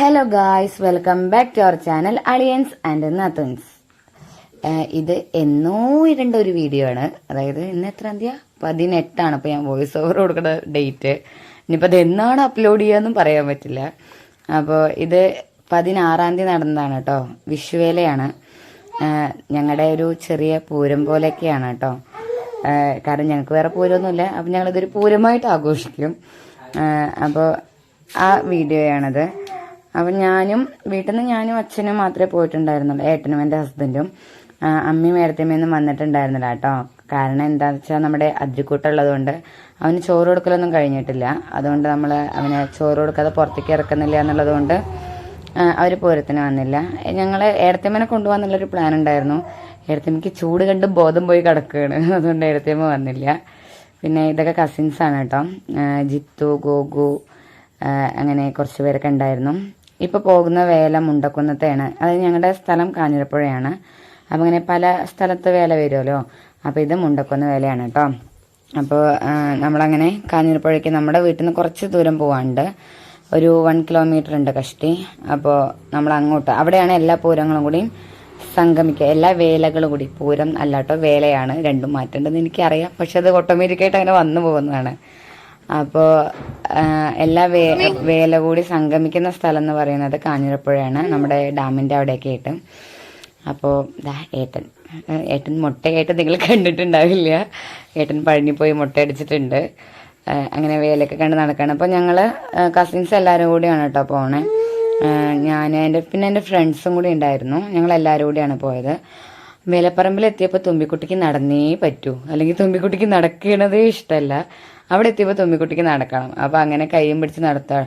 Hello guys welcome back to our channel Aliyans and നത്തൻസ് ഇത് എന്നോ ഇരണ്ട ഒരു വീഡിയോ ആണ്. അതായത് ഇന്ന് എത്ര എന്തിയാ പതിനെട്ടാണ്. അപ്പോൾ ഞാൻ വോയിസ് ഓവർ കൊടുക്കുന്ന ഡേറ്റ് ഇനിയിപ്പോൾ അത് എന്നാണ് അപ്ലോഡ് ചെയ്യാന്നും പറയാൻ പറ്റില്ല. അപ്പോൾ ഇത് പതിനാറാം തീയതി നടന്നതാണ് കേട്ടോ. വിഷുവേലയാണ്. ഞങ്ങളുടെ ഒരു ചെറിയ പൂരം പോലെയൊക്കെയാണ് കേട്ടോ. കാരണം ഞങ്ങൾക്ക് വേറെ പൂരമൊന്നുമില്ല. അപ്പം ഞങ്ങളിതൊരു പൂരമായിട്ട് ആഘോഷിക്കും. അപ്പോൾ ആ വീഡിയോയാണത് അപ്പം ഞാനും വീട്ടിൽ നിന്ന് ഞാനും അച്ഛനും മാത്രമേ പോയിട്ടുണ്ടായിരുന്നുള്ളൂ. ഏട്ടനും എന്റെ ഹസ്ബൻഡും. അമ്മയും ഏടത്തിയമ്മയൊന്നും വന്നിട്ടുണ്ടായിരുന്നില്ല കേട്ടോ. കാരണം എന്താണെന്ന് വെച്ചാൽ നമ്മുടെ അജ്ജിക്കൂട്ടുള്ളതുകൊണ്ട് അവന് ചോറ് കൊടുക്കലൊന്നും കഴിഞ്ഞിട്ടില്ല. അതുകൊണ്ട് നമ്മൾ അവന് ചോറ് കൊടുക്കാതെ പുറത്തേക്ക് ഇറക്കുന്നില്ല എന്നുള്ളത് കൊണ്ട് അവർ പൂരത്തിന് വന്നില്ല. ഞങ്ങൾ ഏടത്തിയമ്മനെ കൊണ്ടുപോകാന്നുള്ളൊരു പ്ലാൻ ഉണ്ടായിരുന്നു. ഏടത്തിയമ്മയ്ക്ക് ചൂട് കണ്ട് ബോധം പോയി കിടക്കുകയാണ് അതുകൊണ്ട് ഏടത്തിയമ്മ വന്നില്ല. പിന്നെ ഇതൊക്കെ കസിൻസാണ് കേട്ടോ. ജിത്തു ഗോഗു അങ്ങനെ കുറച്ച് പേരൊക്കെ ഉണ്ടായിരുന്നു. ഇപ്പോൾ പോകുന്ന വേല മുണ്ടക്കുന്നത്തെയാണ്. അതായത് ഞങ്ങളുടെ സ്ഥലം കാഞ്ഞിരപ്പുഴയാണ്. അപ്പം ഇങ്ങനെ പല സ്ഥലത്ത് വേല വരുമല്ലോ അപ്പോൾ ഇത് മുണ്ടക്കുന്ന വേലയാണ് കേട്ടോ അപ്പോൾ നമ്മളങ്ങനെ കാഞ്ഞിരപ്പുഴയ്ക്ക് നമ്മുടെ വീട്ടിൽ നിന്ന് കുറച്ച് ദൂരം പോവാണ്ട് ഒരു വൺ കിലോമീറ്റർ ഉണ്ട് കഷ്ടി. അപ്പോൾ നമ്മൾ അങ്ങോട്ട് അവിടെയാണ് എല്ലാ പൂരങ്ങളും കൂടിയും സംഗമിക്കുക എല്ലാ വേലകളും കൂടി. പൂരം അല്ലാട്ടോ വേലയാണ് രണ്ടും മാറ്റേണ്ടത് എനിക്കറിയാം. പക്ഷെ അത് ഓട്ടോമാറ്റിക്കായിട്ട് അങ്ങനെ വന്നു പോകുന്നതാണ്. അപ്പോൾ എല്ലാ വേ വേല കൂടി സംഗമിക്കുന്ന സ്ഥലം എന്ന് പറയുന്നത് കാഞ്ഞിരപ്പുഴയാണ്. നമ്മുടെ ഡാമിന്റെ അവിടെയൊക്കെ ആയിട്ട് അപ്പോ ദാ ഏട്ടൻ. ഏട്ടൻ മുട്ടയായിട്ട് നിങ്ങൾ കണ്ടിട്ടുണ്ടാവില്ല. ഏട്ടൻ പഴഞ്ഞി പോയി മുട്ട അടിച്ചിട്ടുണ്ട് അങ്ങനെ വേലൊക്കെ കണ്ട് നടക്കുകയാണ് അപ്പോൾ ഞങ്ങൾ കസിൻസ് എല്ലാവരും കൂടിയാണ് കേട്ടോ പോണേ. ഞാൻ എന്റെ പിന്നെ എന്റെ ഫ്രണ്ട്സും കൂടി ഉണ്ടായിരുന്നു. ഞങ്ങൾ എല്ലാവരും കൂടിയാണ് പോയത്. വേലപ്പറമ്പിൽ എത്തിയപ്പോൾ തുമ്പിക്കുട്ടിക്ക് നടന്നേ പറ്റൂ. അല്ലെങ്കിൽ തുമ്പിക്കുട്ടിക്ക് നടക്കണതേ ഇഷ്ടമല്ല അവിടെ എത്തിയപ്പോൾ തുമ്മിക്കുട്ടിക്ക് നടക്കണം. അപ്പോൾ അങ്ങനെ കൈയും പിടിച്ച് നടത്താം.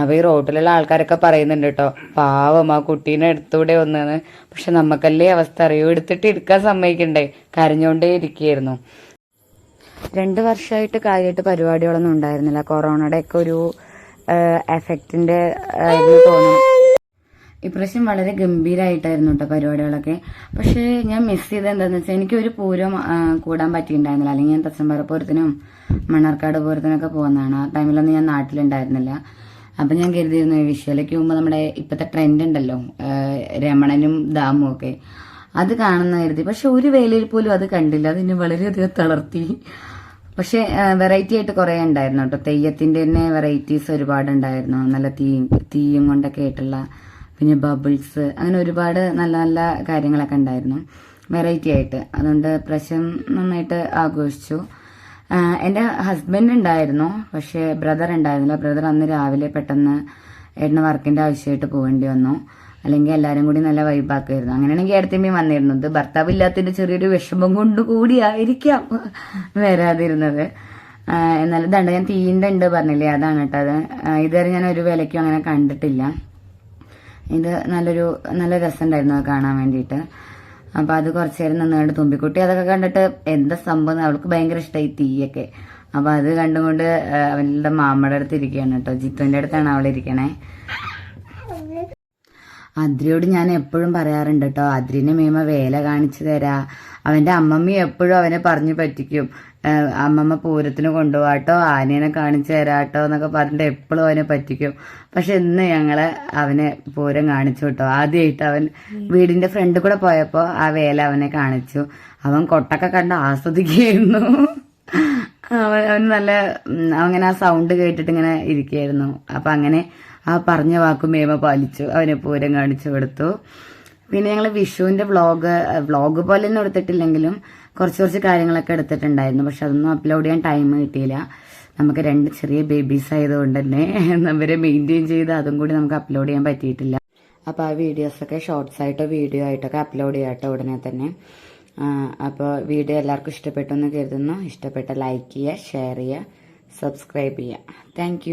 അപ്പോൾ ഈ റോട്ടിലുള്ള ആൾക്കാരൊക്കെ പറയുന്നുണ്ട് കേട്ടോ പാവം ആ കുട്ടീനെ എടുത്തൂടെ ഒന്നെന്ന്. പക്ഷെ നമുക്കല്ലേ അവസ്ഥ അറിയൂ? എടുത്തിട്ട് എടുക്കാൻ സമ്മതിക്കണ്ടേ? കരഞ്ഞുകൊണ്ടേ ഇരിക്കുകയായിരുന്നു രണ്ട് വർഷമായിട്ട് കാര്യമായിട്ട് പരിപാടികളൊന്നും ഉണ്ടായിരുന്നില്ല. കൊറോണയുടെ ഒക്കെ ഒരു എഫക്റ്റിന്റെ തോന്നുന്നു ഇപ്രാവശ്യം വളരെ ഗംഭീരമായിട്ടായിരുന്നു കേട്ടോ പരിപാടികളൊക്കെ. പക്ഷെ ഞാൻ മിസ് ചെയ്തെന്താന്ന് എന്താണെന്ന് വെച്ചാൽ എനിക്ക് ഒരു പൂരം കൂടാൻ പറ്റിയിട്ടുണ്ടായിരുന്നില്ല. അല്ലെങ്കിൽ ഞാൻ തച്ചമ്പാറ പൂരത്തിനും മണ്ണാർക്കാട് പൂരത്തിനൊക്കെ പോകുന്നതാണ്. ആ ടൈമിലൊന്നും ഞാൻ നാട്ടിലുണ്ടായിരുന്നില്ല. അപ്പം ഞാൻ കരുതിയിരുന്നു വിഷ്വലയ്ക്ക് മുമ്പ് നമ്മുടെ ഇപ്പോഴത്തെ ട്രെൻഡ് ഉണ്ടല്ലോ രമണനും ദാമും ഒക്കെ. അത് കാണുന്ന കരുതി. പക്ഷെ ഒരു വേലയിൽ പോലും അത് കണ്ടില്ല. അതിനെ വളരെയധികം തളർത്തി. പക്ഷെ വെറൈറ്റി ആയിട്ട് കുറേ ഉണ്ടായിരുന്നു കേട്ടോ. തെയ്യത്തിന്റെ തന്നെ വെറൈറ്റീസ് ഒരുപാട് ഉണ്ടായിരുന്നു. നല്ല തീ തീയും കൊണ്ടൊക്കെ ആയിട്ടുള്ള പിന്നെ ബബിൾസ് അങ്ങനെ ഒരുപാട് നല്ല നല്ല കാര്യങ്ങളൊക്കെ ഉണ്ടായിരുന്നു. വെറൈറ്റി ആയിട്ട്. അതുകൊണ്ട് പ്രശ്നം നന്നായിട്ട് ആഘോഷിച്ചു. എന്റെ ഹസ്ബൻഡ് ഉണ്ടായിരുന്നു പക്ഷേ ബ്രദർ ഉണ്ടായിരുന്നില്ല ബ്രദർ അന്ന് രാവിലെ പെട്ടെന്ന് ഏട്ടന് വർക്കിന്റെ ആവശ്യമായിട്ട് പോകേണ്ടി വന്നു. അല്ലെങ്കിൽ എല്ലാവരും കൂടി നല്ല വൈബാക്കുമായിരുന്നു അങ്ങനെയാണെങ്കിൽ അടുത്തമ്മ വന്നിരുന്നത് ഭർത്താവ് ഇല്ലാത്തതിന്റെ ചെറിയൊരു വിഷമം കൊണ്ട് കൂടിയായിരിക്കാം വരാതിരുന്നത്. എന്നാലും ദണ്ട ഞാൻ തീന്റെ ഉണ്ട് പറഞ്ഞില്ലേ? അതാണ് കേട്ടോ അത്. ഇതുവരെ ഞാൻ ഒരു വിലയ്ക്കും അങ്ങനെ കണ്ടിട്ടില്ല. ഇത് നല്ലൊരു നല്ല രസമുണ്ടായിരുന്നു അത് കാണാൻ വേണ്ടിയിട്ട്. അപ്പൊ അത് കുറച്ചു നേരം നന്നായിട്ട് തുമ്പിക്കുട്ടി. അതൊക്കെ കണ്ടിട്ട് എന്താ സംഭവം അവൾക്ക് ഭയങ്കര ഇഷ്ടമായി തീയൊക്കെ. അപ്പൊ അത് കണ്ടുകൊണ്ട് അവളുടെ മാമ്മയുടെ അടുത്ത് ഇരിക്കുകയാണ് കേട്ടോ. ജിത്തുവിന്റെ അടുത്താണ് അവൾ ഇരിക്കണേ. അദ്രിയോട് ഞാൻ എപ്പോഴും പറയാറുണ്ട് കേട്ടോ അദ്രിനെ മേമ വേല കാണിച്ചു തരാ. അവന്റെ അമ്മമ്മ എപ്പോഴും അവനെ പറഞ്ഞു പറ്റിക്കും. അമ്മമ്മ പൂരത്തിന് കൊണ്ടുപോകാട്ടോ ആനേനെ കാണിച്ചു തരാട്ടോ എന്നൊക്കെ പറഞ്ഞിട്ട് എപ്പോഴും അവനെ പറ്റിക്കും. പക്ഷെ ഇന്ന് ഞങ്ങൾ അവനെ പൂരം കാണിച്ചു കേട്ടോ ആദ്യമായിട്ട് അവൻ വീടിന്റെ ഫ്രണ്ട് കൂടെ പോയപ്പോ ആ വേല അവനെ കാണിച്ചു. അവൻ കൊട്ടൊക്കെ കണ്ട് ആസ്വദിക്കുകയായിരുന്നു. അവൻ അവൻ നല്ല അങ്ങനെ ആ സൗണ്ട് കേട്ടിട്ട് ഇങ്ങനെ ഇരിക്കുകയായിരുന്നു. അപ്പൊ അങ്ങനെ ആ പറഞ്ഞ വാക്കും മേമ പാലിച്ചു. അവനെ പൂരം കാണിച്ചു കൊടുത്തു. പിന്നെ ഞങ്ങൾ വിഷുവിന്റെ വ്ളോഗ് വ്ളോഗ് പോലെ ഒന്നും എടുത്തിട്ടില്ലെങ്കിലും കുറച്ച് കുറച്ച് കാര്യങ്ങളൊക്കെ എടുത്തിട്ടുണ്ടായിരുന്നു. പക്ഷെ അതൊന്നും അപ്ലോഡ് ചെയ്യാൻ ടൈം കിട്ടിയില്ല. നമുക്ക് രണ്ട് ചെറിയ ബേബീസ് ആയതുകൊണ്ട് തന്നെ അവരെ മെയിന്റെയിൻ ചെയ്ത് അതും കൂടി നമുക്ക് അപ്ലോഡ് ചെയ്യാൻ പറ്റിയിട്ടില്ല. അപ്പോൾ ആ വീഡിയോസൊക്കെ ഷോർട്സ് ആയിട്ടോ വീഡിയോ ആയിട്ടൊക്കെ അപ്ലോഡ് ചെയ്യാട്ടോ ഉടനെ തന്നെ. അപ്പോൾ വീഡിയോ എല്ലാവർക്കും ഇഷ്ടപ്പെട്ടു എന്ന് കരുതുന്നു. ഇഷ്ടപ്പെട്ട ലൈക്ക് ചെയ്യുക ഷെയർ ചെയ്യുക സബ്സ്ക്രൈബ് ചെയ്യുക. താങ്ക്